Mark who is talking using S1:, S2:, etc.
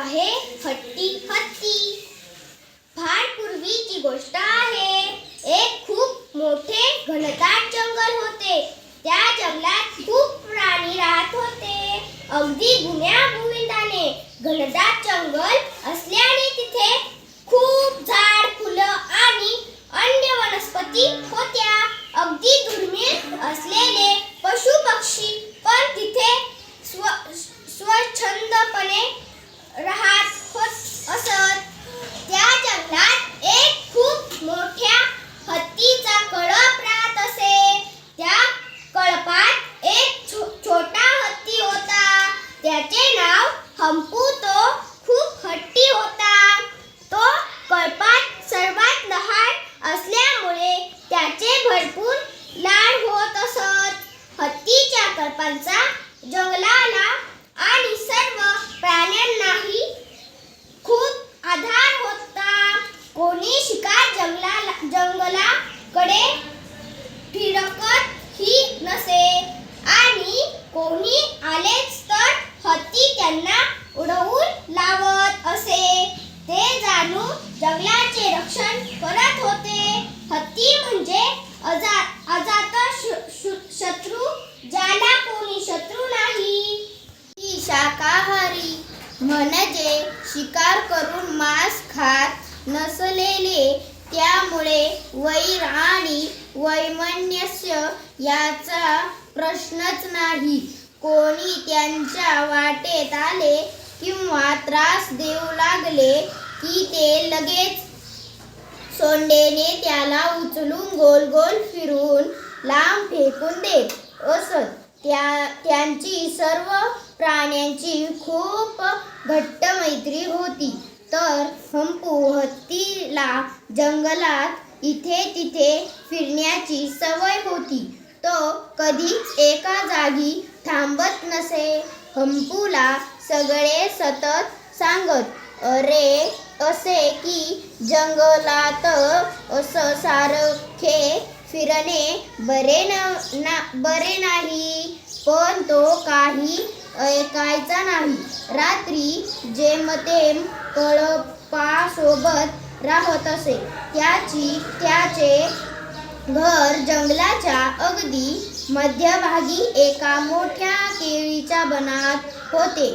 S1: आहे. हट्टी हत्ती फार पूर्वीची गोष्ट आहे. एक खूप मोठे घनदाट जंगल होते. त्या जंगलात खूप प्राणी राहत होते. अगदी गुण्या गोविंदाने घनदाट जंगल असल्याने तिथे खूप झाड फुलं आणि अन्य वनस्पती होत्या. अगदी दुर्मिळ असलेले पशु पक्षी पण तिथे स्व स्वच्छंदपणे राहत होत असत. त्या जंगलात एक खूप मोठ्या हत्तीचा कळप राहत असे. त्या कळपात एक छो- छोटा हत्ती होता. त्याचे नाव हंपू तो खूप हट्टी होता. तो कळपात सर्वात लहान असल्यामुळे त्याचे भरपूर लाड होत असत. हत्तीच्या कळपांचा जंगलाला आणि सर्व प्राण्यांनाही खूप आधार होता कोणी शिकार जंगला कडे फिरकत ही नसे. आणि कोणी आलेच तर हत्ती त्यांना उडवून लावत असे. ते जाणून जंगलाचे रक्षण करत होते. हत्ती म्हणजे अजात अजात शत्रू ज्याला कोणी शत्रू नाही. ती शाकाहारी म्हणजे शिकार करून मांस खात नसलेले त्यामुळे वैर आणि वैमन्यस्य याचा प्रश्नच नाही. कोणी त्यांच्या वाटेत आले किंवा त्रास देऊ लागले की ते लगेच सोंडेने त्याला उचलून गोल गोल फिरून लांब फेकून देत. असत त्या त्यांची सर्व प्राण्यांची खूप घट्ट मैत्री होती. तर हंपू हत्तीला जंगलात इथे तिथे फिरण्याची सवय होती. तो कधीच एका जागी थांबत नसे. हंपूला सगळे सतत सांगत अरे असे की जंगलात असं सारखे फिरणे बरे न ना बरे नाही. पण तो काही ऐकायचा नाही. रात्री जेमतेम कळपासोबत राहत असे. त्याची त्याचे घर जंगलाच्या अगदी मध्यभागी एका मोठ्या केळीच्या बनात होते.